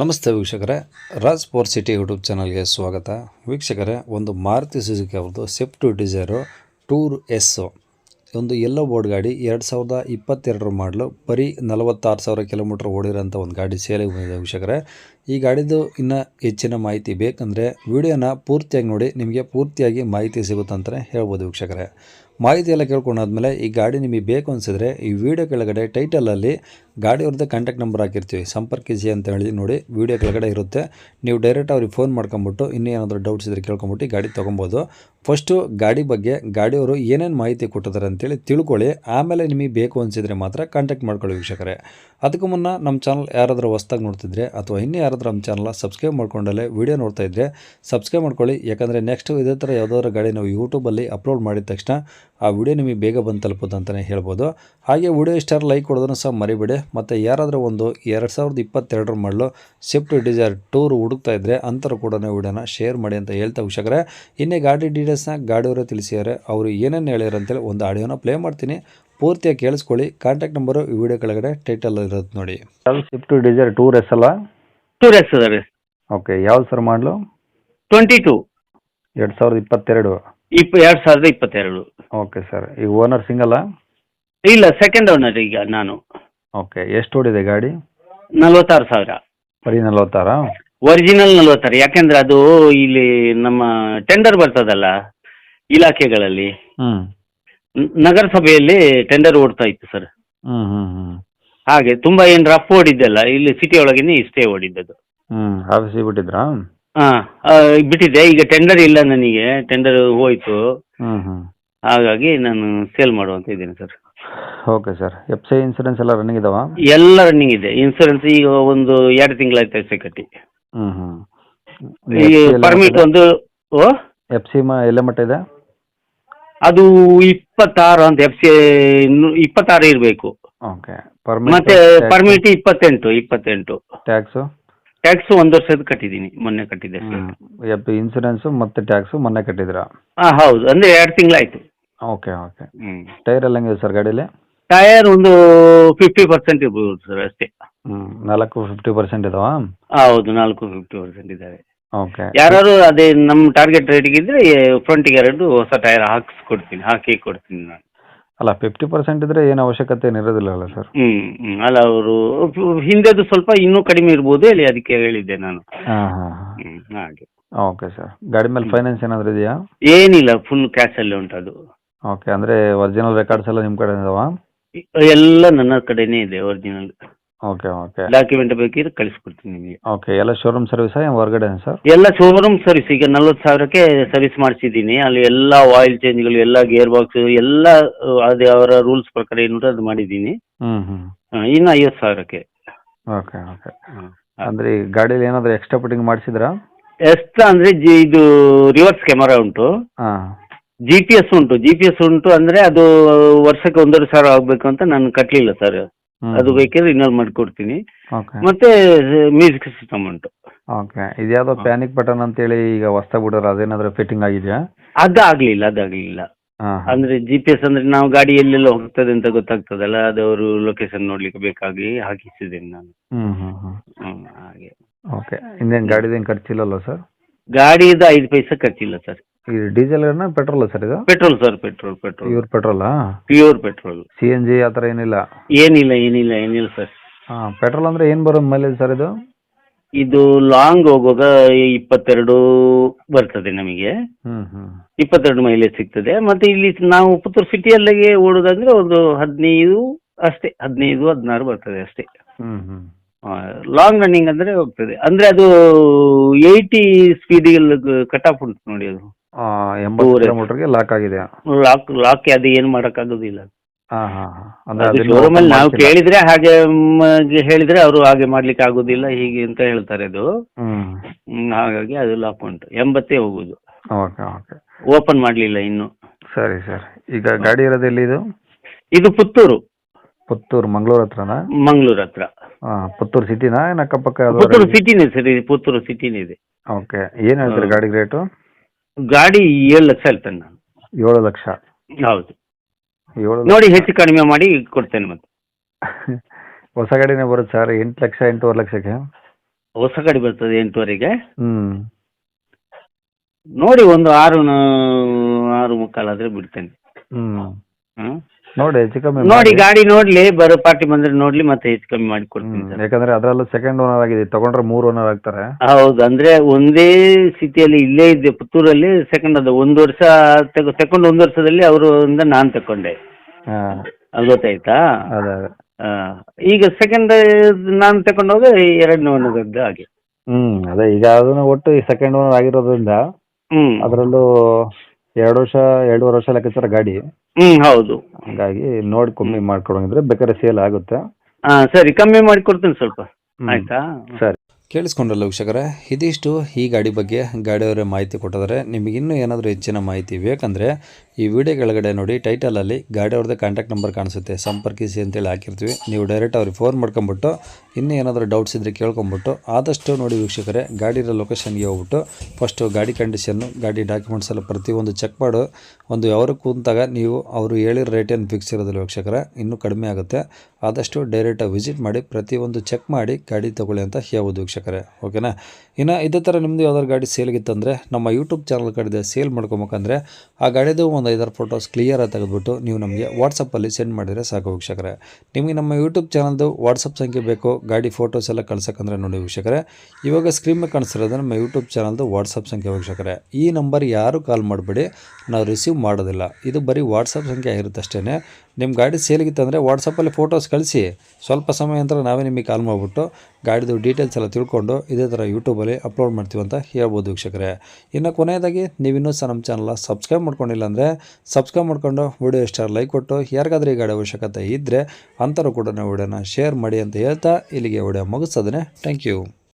ನಮಸ್ತೆ ವೀಕ್ಷಕರೇ, Raj four city YouTube ಚಾನಲ್ಗೆ ಸ್ವಾಗತ. ವೀಕ್ಷಕರೇ, ಒಂದು ಮಾರುತಿ ಸುಜುಕಿ ಅವ್ರದ್ದು ಸ್ವಿಫ್ಟ್ ಡಿಸೈರು ಟೂರ್ ಎಸ್ಸು ಒಂದು ಎಲ್ಲೋ ಬೋರ್ಡ್ ಗಾಡಿ, ಎರಡು ಸಾವಿರದ ಇಪ್ಪತ್ತೆರಡರ ಮಾಡಲು ಬರೀ ನಲವತ್ತಾರು ಸಾವಿರ ಕಿಲೋಮೀಟ್ರ್ ಓಡಿರೋಂಥ ಒಂದು ಗಾಡಿ ಸೇಲಿಗೆ ಬಂದಿದೆ ವೀಕ್ಷಕರೇ. ಈ ಗಾಡಿದು ಇನ್ನೂ ಹೆಚ್ಚಿನ ಮಾಹಿತಿ ಬೇಕಂದರೆ, ವಿಡಿಯೋನ ಪೂರ್ತಿಯಾಗಿ ನೋಡಿ, ನಿಮಗೆ ಪೂರ್ತಿಯಾಗಿ ಮಾಹಿತಿ ಸಿಗುತ್ತಂತಲೇ ಹೇಳ್ಬೋದು ವೀಕ್ಷಕರೇ. ಮಾಹಿತಿ ಎಲ್ಲ ಕೇಳ್ಕೊಂಡಾದ್ಮೇಲೆ ಈ ಗಾಡಿ ನಿಮಗೆ ಬೇಕು ಅನಿಸಿದ್ರೆ ಈ ವಿಡಿಯೋ ಕೆಳಗಡೆ ಟೈಟಲಲ್ಲಿ ಗಾಡಿಯವ್ರದ್ದೇ ಕಾಂಟ್ಯಾಕ್ಟ್ ನಂಬರ್ ಹಾಕಿರ್ತೀವಿ. ಸಂಪರ್ಕಿಸಿ ಅಂತ ಹೇಳಿ ನೋಡಿ ವಿಡಿಯೋ ಕೆಳಗಡೆ ಇರುತ್ತೆ. ನೀವು ಡೈರೆಕ್ಟ್ ಅವ್ರಿಗೆ ಫೋನ್ ಮಾಡ್ಕೊಂಬಿಟ್ಟು ಇನ್ನೇನಾದರೂ ಡೌಟ್ಸ್ ಇದ್ರೆ ಕೇಳ್ಕೊಂಬಿಟ್ಟು ಗಾಡಿ ತೊಗೊಬೋದು. ಫಸ್ಟು ಗಾಡಿ ಬಗ್ಗೆ ಗಾಡಿಯವರು ಏನೇನು ಮಾಹಿತಿ ಕೊಟ್ಟಿದ್ದಾರೆ ಅಂತೇಳಿ ತಿಳ್ಕೊಳ್ಳಿ. ಆಮೇಲೆ ನಿಮಗೆ ಬೇಕು ಅನಿಸಿದರೆ ಮಾತ್ರ ಕಾಂಟ್ಯಾಕ್ಟ್ ಮಾಡ್ಕೊಳ್ಳಿ ವೀಕ್ಷಕರೇ. ಅದಕ್ಕೂ ಮುನ್ನ ನಮ್ಮ ಚಾನಲ್ ಯಾರಾದರೂ ಹೊಸ್ದಾಗಿ ನೋಡ್ತಿದ್ರೆ ಅಥವಾ ಇನ್ನೂ ಯಾರಾದರೂ ನಮ್ಮ ಚಾನಲ್ನ ಸಬ್ಸ್ಕ್ರೈಬ್ ಮಾಡ್ಕೊಂಡಲ್ಲೇ ವೀಡಿಯೋ ನೋಡ್ತಾ ಇದ್ದರೆ ಸಬ್ಸ್ಕ್ರೈಬ್ ಮಾಡ್ಕೊಳ್ಳಿ. ಯಾಕಂದರೆ ನೆಕ್ಸ್ಟ್ ಇದೇ ಥರ ಯಾವುದಾದ್ರು ಗಾಡಿ ನಾವು ಯೂಟ್ಯೂಬಲ್ಲಿ ಅಪ್ಲೋಡ್ ಮಾಡಿದ ತಕ್ಷಣ ಆ ವಿಡಿಯೋ ನಿಮಗೆ ಬೇಗ ಬಂದು ತಲುಪುತ್ತೆ ಅಂತಲೇ ಹೇಳ್ಬೋದು. ಹಾಗೆ ವಿಡಿಯೋ ಇಷ್ಟಾರು ಲೈಕ್ ಕೊಡೋದನ್ನು ಸಹ ಮರಿಬೇಡಿ. ಮತ್ತು ಯಾರಾದರೂ ಒಂದು ಎರಡು ಸಾವಿರದ ಇಪ್ಪತ್ತೆರಡರ ಮಾಡಲು ಶಿಫ್ಟ್ ಡಿಸೈರ್ ಟೂರ್ ಹುಡುಕ್ತಾ ಇದ್ದರೆ ಅಂತರ ಕೂಡ ವಿಡಿಯೋನ ಶೇರ್ ಮಾಡಿ ಅಂತ ಹೇಳ್ತಾ ವೀಕ್ಷಕರೇ. ಇನ್ನೇ ಗಾಡಿ ಡೀಟೇಲ್ಸ್ನ ಗಾಡಿಯವರು ತಿಳಿಸಿದ್ದಾರೆ. ಅವರು ಏನೇನು ಹೇಳ್ಯಾರ ಅಂತೇಳಿ ಒಂದು ಆಡಿಯೋನ ಪ್ಲೇ ಮಾಡ್ತೀನಿ. ಪೂರ್ತಿಯಾಗಿ ಕೇಳಿಸ್ಕೊಳ್ಳಿ. ಕಾಂಟ್ಯಾಕ್ಟ್ ನಂಬರು ಈ ವಿಡಿಯೋ ಕೆಳಗಡೆ ಟೈಟಲ್ ಇರುತ್ತೆ ನೋಡಿ. ಸ್ವಿಫ್ಟ್ ಡಿಸೈರ್ ಟೂರ್ ಎಸ್ ಅಲ್ಲ? ಟೂರ್ ಎಸ್ ರೀ. ಓಕೆ ಯಾವ್ದು ಸರ್ ಮಾಡಲು? ಟ್ವೆಂಟಿ ಟೂ ಎರಡು ಸಾವಿರದ ಇಪ್ಪತ್ತೆರಡು. ಇಪ್ಪ ಎರಡು ಸಾವಿರದ ಇಪ್ಪತ್ತೆರಡು. ಓಕೆ ಸರ್ ಈಗ ಓನರ್ ಸಿಂಗಲ್ಲ ಇಲ್ಲ ಸೆಕೆಂಡ್ ಓನರ್ ಈಗ ನಾನು. ಓಕೆ ಎಷ್ಟು ಓಡಿದೆ ಗಾಡಿ? ನಲ್ವತ್ತಾರು ಸಾವಿರ. ಬರೀ ನಲ್ವತ್ತಾರಾ? ಒರಿಜಿನಲ್ ನಲ್ವತ್ತಾರು ಯಾಕಂದ್ರೆ ಅದು ಇಲ್ಲಿ ನಮ್ಮ ಟೆಂಡರ್ ಬರ್ತದಲ್ಲ ಇಲಾಖೆಗಳಲ್ಲಿ. ನ- ನಗರಸಭೆಯಲ್ಲಿ ಟೆಂಡರ್ ಓಡ್ತಾ ಇತ್ತು ಸರ್ ಹ್ಮ್ ಹ್ಮ್ ಹಾಗೆ ತುಂಬಾ ಏನು ರಫ್ ಓಡಿದ್ದಲ್ಲ ಇಲ್ಲಿ ಸಿಟಿ ಒಳಗೇನೆ ಇಷ್ಟೇ ಓಡಿದ್ದದು ಹ್ಮ್ ಅದು ಬಿಟ್ಟಿದ್ರಾ ಹಾಂ ಬಿಟ್ಟಿದ್ದೆ. ಈಗ ಟೆಂಡರ್ ಇಲ್ಲ ನನಗೆ ಟೆಂಡರ್ ಹೋಯ್ತು. ಹಾಗಾಗಿ ನಾನು ಸೇಲ್ ಮಾಡುವಂತ ಇದ್ದೀನಿ sir okay sir F C insurance ಎಲ್ಲ ರನ್ನಿಂಗ್ ಇದಾವಾ? ಎಲ್ಲ ರನ್ನಿಂಗ್ ಇದೆ. ಇನ್ಸೂರೆನ್ಸ್ ಈಗ ಒಂದು ಎರಡು ತಿಂಗಳಾಯ್ತು ಅಷ್ಟೇ ಕಟ್ಟಿ. ಹ್ಞೂ ಹ್ಞೂ ಈ ಪರ್ಮಿಟ್ ಒಂದು ಎಫ್ ಸಿ ಎಲ್ಲ ಮಟ್ಟ ಇದೆ ಅದು ಇಪ್ಪತ್ತಾರು ಅಂತ ಎಫ್ ಸಿ ಇಪ್ಪತ್ತಾರು ಇರಬೇಕು. ಓಕೆ ಪರ್ಮಿಟ್ ಮತ್ತೆ ಪರ್ಮಿಟ್ ಇಪ್ಪತ್ತೆಂಟು ಇಪ್ಪತ್ತೆಂಟು. ಟ್ಯಾಕ್ಸು ಟ್ಯಾಕ್ಸ್ ಒಂದು ವರ್ಷದ ಕಟ್ಟಿದ್ದೀನಿ ಮೊನ್ನೆ ಕಟ್ಟಿದ್ದೆ ಎಫ್ ಇನ್ಸೂರೆನ್ಸು ಮತ್ತು ಟ್ಯಾಕ್ಸು ಮೊನ್ನೆ ಕಟ್ಟಿದ್ರ ಹಾಂ ಹೌದು. ಅಂದ್ರೆ ಎರಡು ತಿಂಗಳಾಯ್ತು. ಓಕೆ ಓಕೆ ಹ್ಞೂ ಟೈರ್ ಎಲ್ಲ ಹೆಂಗಿದೆ ಸರ್ ಗಾಡೀಲಿ? ಟೈರ್ ಒಂದು ಫಿಫ್ಟಿ ಪರ್ಸೆಂಟ್ ಇರ್ಬೋದು ಸರ್ ಅಷ್ಟೇ. ಹ್ಞೂ ನಾಲ್ಕು ಫಿಫ್ಟಿ ಪರ್ಸೆಂಟ್ ಇದಾವಾ? ಹೌದು ನಾಲ್ಕು ಫಿಫ್ಟಿ ಪರ್ಸೆಂಟ್ ಇದ್ದಾವೆ ಓಕೆ ಯಾರು ಅದೇ ನಮ್ಮ ಟಾರ್ಗೆಟ್ ರೇಟಿಗೆ ಇದ್ರೆ ಫ್ರಂಟಿಗೆ ಎರಡು ಹೊಸ ಟೈರ್ ಹಾಕಿಸ್ಕೊಡ್ತೀನಿ ಹಾಕಿ ಕೊಡ್ತೀನಿ ನಾನು. ಅಲ್ಲ ಫಿಫ್ಟಿ ಪರ್ಸೆಂಟ್ ಇದ್ರೆ ಏನು ಅವಶ್ಯಕತೆ ಇರೋದಿಲ್ಲ ಅಲ್ಲ ಸರ್ ಹ್ಮ್ ಹ್ಮ್. ಅಲ್ಲ ಅವರು ಹಿಂದೆದು ಸ್ವಲ್ಪ ಇನ್ನೂ ಕಡಿಮೆ ಇರ್ಬೋದು ಹೇಳಿ ಅದಕ್ಕೆ ಹೇಳಿದ್ದೆ ನಾನು. ಹಾಂ ಹಾಂ ಹಾಂ. ಹ್ಮ್ ಹಾಗೆ. ಓಕೆ ಸರ್ ಗಾಡಿ ಮೇಲೆ ಫೈನಾನ್ಸ್ ಏನಾದ್ರೂ ಇದೆಯಾ? ಏನಿಲ್ಲ ಫುಲ್ ಕ್ಯಾಶ್ ಅಲ್ಲಿ ಉಂಟು ಅದು. ಓಕೆ ಅಂದ್ರೆ ಒರಿಜಿನಲ್ ರೆಕಾರ್ಡ್ಸ್ ಎಲ್ಲ ನಿಮ್ಮ ಕಡೆ ಇದಾವಾ ಎಲ್ಲ ನನ್ನ ಕಡೆನೇ ಇದೆ ಒರಿಜಿನಲ್ ಓಕೆ ಓಕೆ ಡಾಕ್ಯುಮೆಂಟ್ ಬೇಕಿದ್ರೆ ಕಳಿಸ್ಕೊಡ್ತೀನಿ ನಿಮಗೆ. ಓಕೆ ಎಲ್ಲ ಶೋರೂಮ್ ಸರ್ವಿಸ್ ಹೊರಗಡೆ ಸರ್ ಎಲ್ಲ ಶೋರೂಮ್ ಸರ್ವಿಸ್ ಈಗ ನಲ್ವತ್ತು ಸಾವಿರಕ್ಕೆ ಸರ್ವಿಸ್ ಮಾಡಿಸಿದ್ದೀನಿ. ಅಲ್ಲಿ ಎಲ್ಲ ಆಯಿಲ್ ಚೇಂಜ್ಗಳು ಎಲ್ಲ ಗೇರ್ ಬಾಕ್ಸ್ ಎಲ್ಲ ಅದೇ ಅವರ ರೂಲ್ಸ್ ಪ್ರಕಾರ ಏನು ಅದು ಮಾಡಿದ್ದೀನಿ. ಹ್ಞೂ ಹ್ಞೂ ಇನ್ನು ಐವತ್ತು ಸಾವಿರಕ್ಕೆ. ಓಕೆ ಓಕೆ ಅಂದ್ರೆ ಈ ಗಾಡೀಲಿ ಏನಾದರೂ ಎಕ್ಸ್ಟ್ರಾ ಫಿಟ್ಟಿಂಗ್ ಮಾಡಿಸಿದ್ರಾ? ಎಕ್ಸ್ಟ್ರಾ ಅಂದ್ರೆ ಜಿ ಇದು ರಿವರ್ಸ್ ಕ್ಯಾಮೆರಾ ಉಂಟು. ಹಾಂ. ಜಿ ಪಿ ಎಸ್ ಉಂಟು. ಜಿ ಪಿ ಎಸ್ ಉಂಟು ಅಂದರೆ ಅದು ವರ್ಷಕ್ಕೆ ಒಂದೂವರೆ ಸಾವಿರ ಆಗಬೇಕು ಅಂತ ನಾನು ಕಟ್ಟಲಿಲ್ಲ ಸರ್ ಅದು ಬೇಕಾದ್ರೆ ಇನ್ನೊಂದು ಮಾಡ್ಕೊಡ್ತೀನಿ. ಓಕೆ ಮತ್ತೆ ಮ್ಯೂಸಿಕ್ ಸಿಸ್ಟಮ್ ಉಂಟು. ಓಕೆ ಇದ್ಯಾವುದೋ ಪ್ಯಾನಿಕ್ ಬಟನ್ ಅಂತೇಳಿ ಈಗ ಹೊಸ್ದಾಗಿ ಬಿಡೋರು ಅದೇನಾದ್ರೂ ಫಿಟ್ಟಿಂಗ್ ಆಗಿದೆಯಾ? ಅದ ಆಗ್ಲಿಲ್ಲ ಅದು ಆಗ್ಲಿಲ್ಲ ಅಂದ್ರೆ ಜಿ ಪಿ ಎಸ್ ಅಂದ್ರೆ ನಾವು ಗಾಡಿ ಎಲ್ಲೆಲ್ಲ ಹೋಗ್ತದೆ ಅಂತ ಗೊತ್ತಾಗ್ತದಲ್ಲ ಅದು ಅವರು ಲೊಕೇಶನ್ ನೋಡ್ಲಿಕ್ಕೆ ಬೇಕಾಗಿ ಹಾಕಿಸಿದ್ದೀನಿ ನಾನು. ಹ್ಮ್ ಹ್ಞೂ ಹ್ಞೂ ಹ್ಮ್, ಹಾಗೆ. ಓಕೆ ಇನ್ನೇನು ಗಾಡಿದೇನು ಖರ್ಚಿಲ್ಲಲ್ಲ ಸರ್ ಗಾಡಿದು ಐದು ಪೈಸೆ ಖರ್ಚಿಲ್ಲ ಸರ್. ಇದು ಡೀಸೆಲ್ ಏನ ಪೆಟ್ರೋಲ್ ಸರ್ ಇದು? Petrol sir petrol petrol. Pure petrol pure petrol. C N G ಆ ಥರ ಏನಿಲ್ಲ? ಏನಿಲ್ಲ ಏನಿಲ್ಲ ಏನಿಲ್ಲ ಸರ್. ಹಾಂ ಪೆಟ್ರೋಲ್ ಅಂದ್ರೆ ಏನು ಬರೋ ಮೈಲೇಜ್ ಸರ್ ಇದು? ಇದು ಲಾಂಗ್ ಹೋಗುವಾಗ ಇಪ್ಪತ್ತೆರಡು ಬರ್ತದೆ ನಮಗೆ. ಹ್ಞೂ ಹ್ಞೂ ಇಪ್ಪತ್ತೆರಡು ಮೈಲೇಜ್ ಸಿಗ್ತದೆ. ಮತ್ತೆ ಇಲ್ಲಿ ನಾವು ಪುತ್ತೂರು ಸಿಟಿಯಲ್ಲಿಗೆ ಓಡೋದಂದ್ರೆ ಒಂದು ಹದಿನೈದು ಅಷ್ಟೇ ಹದಿನೈದು ಹದಿನಾರು ಬರ್ತದೆ ಅಷ್ಟೇ. ಹ್ಮ್ ಹ್ಞೂ ಲಾಂಗ್ ರನ್ನಿಂಗ್ ಅಂದ್ರೆ ಹೋಗ್ತದೆ. ಅಂದ್ರೆ ಅದು ಏಯ್ಟಿ ಸ್ಪೀಡಿಗೆ ಕಟ್ ಆಫ್ ಉಂಟು ನೋಡಿ ಅದು. ಎಂಬತ್ತು. ಕಿಲೋಮೀಟರ್ಗೆ ಲಾಕ್ ಆಗಿದೆ. ಲಾಕ್ ಲಾಕ್ ಅದು ಏನು ಮಾಡೋಕ್ಕಾಗೋದಿಲ್ಲ ಅಲ್ಲಿ ನಾವು ಕೇಳಿದ್ರೆ ಹಾಗೆ ಹೇಳಿದ್ರೆ ಅವರು ಹಾಗೆ ಮಾಡ್ಲಿಕ್ಕೆ ಆಗೋದಿಲ್ಲ ಹೀಗೆ ಅಂತ ಹೇಳ್ತಾರೆ ಅದು. ಹಾಗಾಗಿ ಅದು ಲಾಕ್ ಉಂಟು. ಎಂಬತ್ತೇ ಹೋಗುದು. Okay okay. ಓಪನ್ ಮಾಡ್ಲಿಲ್ಲ ಇನ್ನು. ಸರಿ ಸರ್. ಈಗ ಗಾಡಿ ಇರೋದು ಎಲ್ಲಿ ಇದು ಇದು ಪುತ್ತೂರು. ಪುತ್ತೂರು ಮಂಗಳೂರು ಹತ್ರನಾ? ಮಂಗಳೂರು ಹತ್ರ. ಹಾಂ ಪುತ್ತೂರು ಸಿಟಿನಾ? ಏನು ಅಕ್ಕಪಕ್ಕ ಪುತ್ತೂರು ಸಿಟಿನೇ ಸರ್ ಇದು ಪುತ್ತೂರು ಸಿಟಿನೇ ಇದೆ. ಓಕೆ ಏನು ಹೇಳ್ತೀರಿ ಗಾಡಿ ರೇಟು? ಗಾಡಿ ಏಳು ಲಕ್ಷ ಹೇಳ್ತೇನೆ ನಾನು. ಏಳು ಲಕ್ಷ. ಹೌದು. ಏಳು ನೋಡಿ ಹೆಚ್ಚು ಕಡಿಮೆ ಮಾಡಿ ಕೊಡ್ತೇನೆ ಮತ್ತೆ. ಹೊಸ ಗಾಡಿನೇ ಬರುತ್ತೆ ಸರ್ ಎಂಟು ಲಕ್ಷ ಎಂಟೂವರೆ ಲಕ್ಷಕ್ಕೆ. ಹೊಸ ಗಾಡಿ ಬರ್ತದೆ ಎಂಟೂವರೆಗೆ. ಹ್ಞೂ ನೋಡಿ ಒಂದು ಆರು ನ- ಆರು ಮುಕ್ಕಾಲಾದ್ರೆ ಬಿಡ್ತೇನೆ. ಹ್ಞೂ ಹ್ಮ್? ನೋಡಿ ಹೆಚ್ಚು ಕಮ್ಮಿ ನೋಡಿ ಮಾಡಿ. ಗಾಡಿ ನೋಡ್ಲಿ ಬರೋ ಪಾರ್ಟಿ ಬಂದ್ರೆ ನೋಡ್ಲಿ ಮತ್ತೆ ಹೆಚ್ಚು ಕಮ್ಮಿ ಮಾಡಿ ಕೊಡ್ತೀನಿ ಹ್ಮ್. ಸರ್. ಯಾಕಂದ್ರೆ ಅದ್ರಲ್ಲೂ ಸೆಕೆಂಡ್ ಓನರ್ ಆಗಿದೆ ತಗೊಂಡ್ರೆ ಮೂರ್ ಓನರ್ ಆಗ್ತಾರೆ. ಹೌದು ಅಂದ್ರೆ ಒಂದೇ ಸ್ಥಿತಿಯಲ್ಲಿ ಇಲ್ಲೇ ಇದ್ದೆ ಪುತ್ತೂರಲ್ಲಿ ಸೆಕೆಂಡ್ ಅದು ಒಂದು ವರ್ಷ ತಗೊ ತಕೊಂಡು ಒಂದು ವರ್ಷದಲ್ಲಿ ಅವರು ನಾನು ತಕೊಂಡೆ. ಹಾ, ಅದು ಗೊತ್ತಾಯ್ತಾ? ಅದೇ ಅದೇ. ಆ, ಈಗ ಸೆಕೆಂಡ್ ನಾನು ತಕೊಂಡೋಗ ಎರಡನೇ ಒಂದದ್ದು ಹಾಗೆ. ಹ್ಮ್ ಅದೇ ಈಗ ಅದನ್ನ ಒಟ್ಟು ಈ ಸೆಕೆಂಡ್ ಓನರ್ ಆಗಿರೋದ್ರಿಂದ ಹ್ಮ್. ಅದರಲ್ಲೂ ಎರಡು ವರ್ಷ ಎರಡೂವರೆ ವರ್ಷ ಲೆಕ್ಕಾಚಾರ ಗಾಡಿ. ಹ್ಮ್ ಹೌದು. ಹಂಗಾಗಿ ನೋಡಿ ಕಮ್ಮಿ ಮಾಡ್ಕೊಡಂಗಿದ್ರೆ ಬೇಕಾದ್ರೆ ಸೇಲ್ ಆಗುತ್ತೆ. ಹಾ ಸರಿ ಕಮ್ಮಿ ಮಾಡಿ ಕೊಡ್ತೀನಿ ಸ್ವಲ್ಪ. ಆಯ್ತಾ? ಸರಿ. ಕೇಳಿಸ್ಕೊಂಡ್ರಲ್ಲ ವೀಕ್ಷಕರೇ ಇದಿಷ್ಟು ಈ ಗಾಡಿ ಬಗ್ಗೆ ಗಾಡಿಯವರೇ ಮಾಹಿತಿ ಕೊಟ್ಟಿದ್ದಾರೆ. ನಿಮಗಿನ್ನೂ ಏನಾದರೂ ಹೆಚ್ಚಿನ ಮಾಹಿತಿ ಬೇಕಂದರೆ ಈ ವಿಡಿಯೋ ಕೆಳಗಡೆ ನೋಡಿ ಟೈಟಲಲ್ಲಿ ಗಾಡಿಯವ್ರದ್ದೇ ಕಾಂಟ್ಯಾಕ್ಟ್ ನಂಬರ್ ಕಾಣಿಸುತ್ತೆ. ಸಂಪರ್ಕಿಸಿ ಅಂತೇಳಿ ಹಾಕಿರ್ತೀವಿ. ನೀವು ಡೈರೆಕ್ಟ್ ಅವ್ರಿಗೆ ಫೋನ್ ಮಾಡ್ಕೊಂಬಿಟ್ಟು, ಇನ್ನೂ ಏನಾದರೂ ಡೌಟ್ಸ್ ಇದ್ದರೆ ಕೇಳ್ಕೊಂಬಿಟ್ಟು, ಆದಷ್ಟು ನೋಡಿ ವೀಕ್ಷಕರೇ ಗಾಡಿರೋ ಲೊಕೇಶನ್ಗೆ ಹೋಗ್ಬಿಟ್ಟು ಫಸ್ಟು ಗಾಡಿ ಕಂಡೀಷನ್ನು ಗಾಡಿ ಡಾಕ್ಯುಮೆಂಟ್ಸ್ ಎಲ್ಲ ಪ್ರತಿಯೊಂದು ಚೆಕ್ ಮಾಡು. ಒಂದು ಯಾವ ಕೂತಾಗ ನೀವು ಅವರು ಹೇಳಿರೋ ರೇಟ್ ಏನು ಫಿಕ್ಸ್ ಇರೋದಿಲ್ಲ ವೀಕ್ಷಕರೇ, ಇನ್ನೂ ಕಡಿಮೆ ಆಗುತ್ತೆ. ಆದಷ್ಟು ಡೈರೆಕ್ಟಾಗಿ ವಿಸಿಟ್ ಮಾಡಿ, ಪ್ರತಿಯೊಂದು ಚೆಕ್ ಮಾಡಿ, ಗಾಡಿ ತೊಗೊಳ್ಳಿ ಅಂತ ಹೇಳ್ಬೋದು ವೀಕ್ಷಕರೇ. ಓಕೆನಾ? ಇನ್ನು ಇದೇ ಥರ ನಿಮ್ಮದು ಯಾವ್ದಾದ್ರು ಗಾಡಿ ಸೇಲ್ಗಿತ್ತಂದರೆ ನಮ್ಮ ಯೂಟ್ಯೂಬ್ ಚಾನಲ್ ಕಡೆ ಸೇಲ್ ಮಾಡ್ಕೊಬೇಕಂದ್ರೆ, ಆ ಗಾಡಿದು ಒಂದು ಐದಾರು ಫೋಟೋಸ್ ಕ್ಲಿಯರಾಗಿ ತೆಗೆದುಬಿಟ್ಟು ನೀವು ನಮಗೆ ವಾಟ್ಸಪ್ಪಲ್ಲಿ ಸೆಂಡ್ ಮಾಡಿದರೆ ಸಾಕು ವೀಕ್ಷಕರೇ. ನಿಮಗೆ ನಮ್ಮ ಯೂಟ್ಯೂಬ್ ಚಾನಲ್ದು ವಾಟ್ಸಪ್ ಸಂಖ್ಯೆ ಬೇಕು, ಗಾಡಿ ಫೋಟೋಸ್ ಎಲ್ಲ ಕಳ್ಸೋಕ್ಕಂದ್ರೆ ನೋಡಿ ವೀಕ್ಷಕರೇ. ಇವಾಗ ಸ್ಕ್ರೀನ್ ಮೇಲೆ ಕಾಣಿಸ್ತಿರೋದು ನಮ್ಮ ಯೂಟ್ಯೂಬ್ ಚಾನಲ್ದು ವಾಟ್ಸಪ್ ಸಂಖ್ಯೆ ವೀಕ್ಷಕರೇ. ಈ ನಂಬರ್ ಯಾರು ಕಾಲ್ ಮಾಡಬೇಡಿ, ನಾವು ರಿಸೀವ್ ಮಾಡೋದಿಲ್ಲ. ಇದು ಬರೀ ವಾಟ್ಸಪ್ ಸಂಖ್ಯೆ ಆಗಿರುತ್ತೆ ಅಷ್ಟೇ ನಿಮ್ಮ ಗಾಡಿ ಸೇಲಿಗಿತ್ತಂದರೆ ವಾಟ್ಸಪ್ಪಲ್ಲಿ ಫೋಟೋಸ್ ಕಳಿಸಿ. ಸ್ವಲ್ಪ ಸಮಯ ನಂತರ ನಾವೇ ನಿಮಗೆ ಕಾಲ್ ಮಾಡಿಬಿಟ್ಟು ಗಾಡಿದು ಡೀಟೇಲ್ಸ್ ಎಲ್ಲ ತಿಳ್ಕೊಂಡು ಇದೇ ಥರ ಯೂಟ್ಯೂಬಲ್ಲಿ ಅಪ್ಲೋಡ್ ಮಾಡ್ತೀವಿ ಅಂತ ಹೇಳ್ಬೋದು ವೀಕ್ಷಕರೇ. ಇನ್ನು ಕೊನೆಯದಾಗಿ ನೀವಿನ್ನೂ ಸಹ ನಮ್ಮ ಚಾನಲ್ನ ಸಬ್ಸ್ಕ್ರೈಬ್ ಮಾಡ್ಕೊಂಡಿಲ್ಲ ಅಂದರೆ ಸಬ್ಸ್ಕ್ರೈಬ್ ಮಾಡ್ಕೊಂಡು ವಿಡಿಯೋ ಇಷ್ಟ ಲೈಕ್ ಕೊಟ್ಟು. ಯಾರಿಗಾದ್ರೂ ಈ ಗಾಡಿ ಅವಶ್ಯಕತೆ ಇದ್ದರೆ ಅಂಥವ್ರು ಕೂಡ ನಾವು ವಿಡಿಯೋನ ಶೇರ್ ಮಾಡಿ ಅಂತ ಹೇಳ್ತಾ ಇಲ್ಲಿಗೆ ವಿಡಿಯೋ ಮುಗಿಸ್ತದೆ ಥ್ಯಾಂಕ್ ಯು